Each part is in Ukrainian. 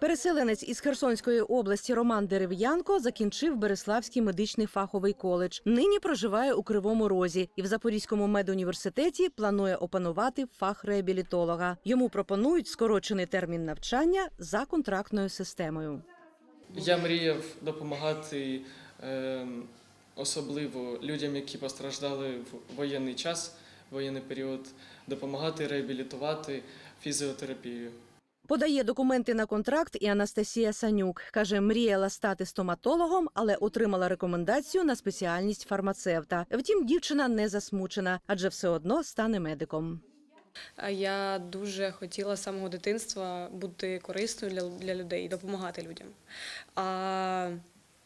Переселенець із Херсонської області Роман Дерев'янко закінчив Береславський медичний фаховий коледж. Нині проживає у Кривому Розі і в Запорізькому медуніверситеті планує опанувати фах реабілітолога. Йому пропонують скорочений термін навчання за контрактною системою. Я мріяв допомагати е, особливо людям, які постраждали в воєнний час, воєнний період, допомагати реабілітувати фізіотерапією. Подає документи на контракт і Анастасія Санюк. Каже, мріяла стати стоматологом, але отримала рекомендацію на спеціальність фармацевта. Втім, дівчина не засмучена, адже все одно стане медиком. Я дуже хотіла з самого дитинства бути корисною для, для людей допомагати людям. А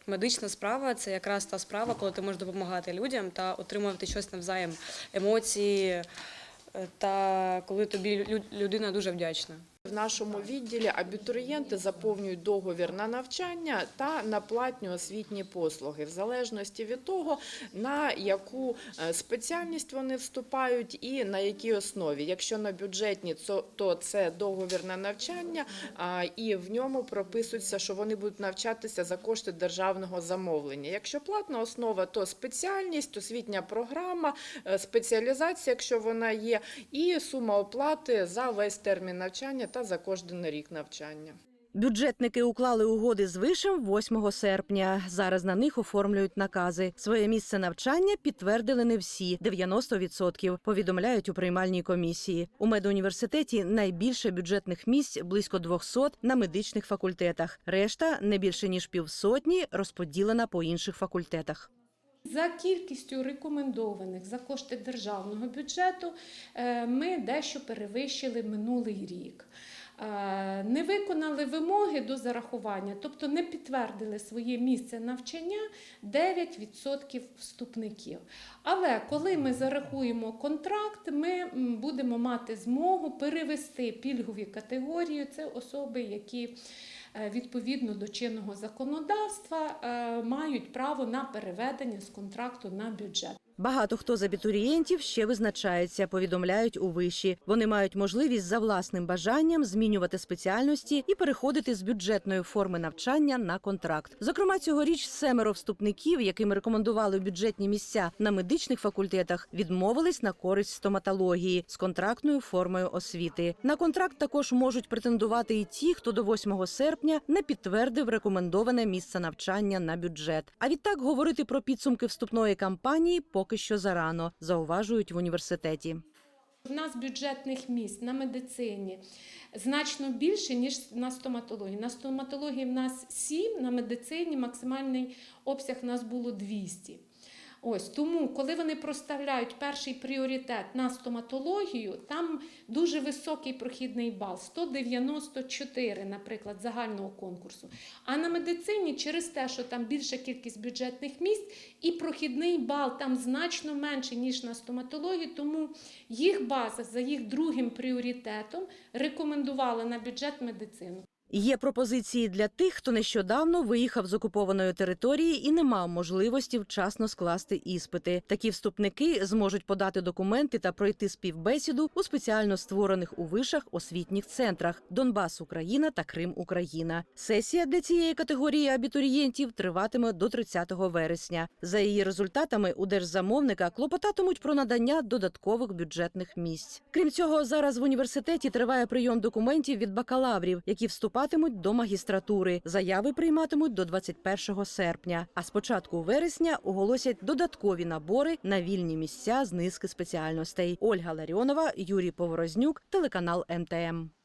медична справа це якраз та справа, коли ти можеш допомагати людям та отримувати щось навзаєм, емоції, е, та коли тобі людина дуже вдячна. В нашому відділі абітурієнти заповнюють договір на навчання та на платні освітні послуги, в залежності від того, на яку е, спеціальність вони вступають і на якій основі. Якщо на бюджетні, то- це договір на навчання, і в ньому прописується, що вони будуть навчатися за кошти державного замовлення. Якщо платна основа, то спеціальність, освітня програма, е, спеціалізація, якщо вона є, і сума оплати за весь термін навчання та за кожен рік навчання. Бюджетники уклали угоди з вишем 8 серпня. Зараз на них оформлюють накази. Своє місце навчання підтвердили не всі 90%, повідомляють у приймальній комісії. У медуніверситеті найбільше бюджетних місць близько 200 на медичних факультетах. Решта не більше ніж півсотні розподілена по інших факультетах. За кількістю рекомендованих за кошти державного бюджету е, ми дещо перевищили минулий рік. Е, Не виконали вимоги до зарахування, тобто не підтвердили своє місце навчання 9% вступників. Але коли ми зарахуємо контракт, ми будемо мати змогу перевести пільгові категорії. Це особи, які відповідно до чинного законодавства е, мають право на переведення з контракту на бюджет. Багато хто з абітурієнтів ще визначається, повідомляють у виші. Вони мають можливість за власним бажанням змінювати спеціальності і переходити з бюджетної форми навчання на контракт. Зокрема, цьогоріч семеро вступників, яким рекомендували бюджетні місця на медичних факультетах, відмовились на користь стоматології з контрактною формою освіти. На контракт також можуть претендувати і ті, хто до 8 серпня не підтвердив рекомендоване місце навчання на бюджет. А відтак говорити про підсумки вступної кампанії поки що зарано, зауважують в університеті. У нас бюджетних місць на медицині значно більше, ніж на стоматології. На стоматології в нас 7, на медицині максимальний обсяг у нас було 200. Ось тому, коли вони проставляють перший пріоритет на стоматологію, там дуже високий прохідний бал 194, наприклад, загального конкурсу. А на медицині через те, що там більша кількість бюджетних місць, і прохідний бал там значно менший, ніж на стоматології, тому їх база за їх другим пріоритетом рекомендувала на бюджет медицину. Є пропозиції для тих, хто нещодавно виїхав з окупованої території і не мав можливості вчасно скласти іспити. Такі вступники зможуть подати документи та пройти співбесіду у спеціально створених у вишах освітніх центрах Донбас Україна та Крим Україна. Сесія для цієї категорії абітурієнтів триватиме до 30 вересня. За її результатами у держзамовника клопотатимуть про надання додаткових бюджетних місць. Крім цього, зараз в університеті триває прийом документів від бакалаврів, які вступатимуть до магістратури. Заяви прийматимуть до 21 серпня. А з початку вересня оголосять додаткові набори на вільні місця з низки спеціальностей. Ольга Ларіонова, Юрій Поворознюк, телеканал МТМ.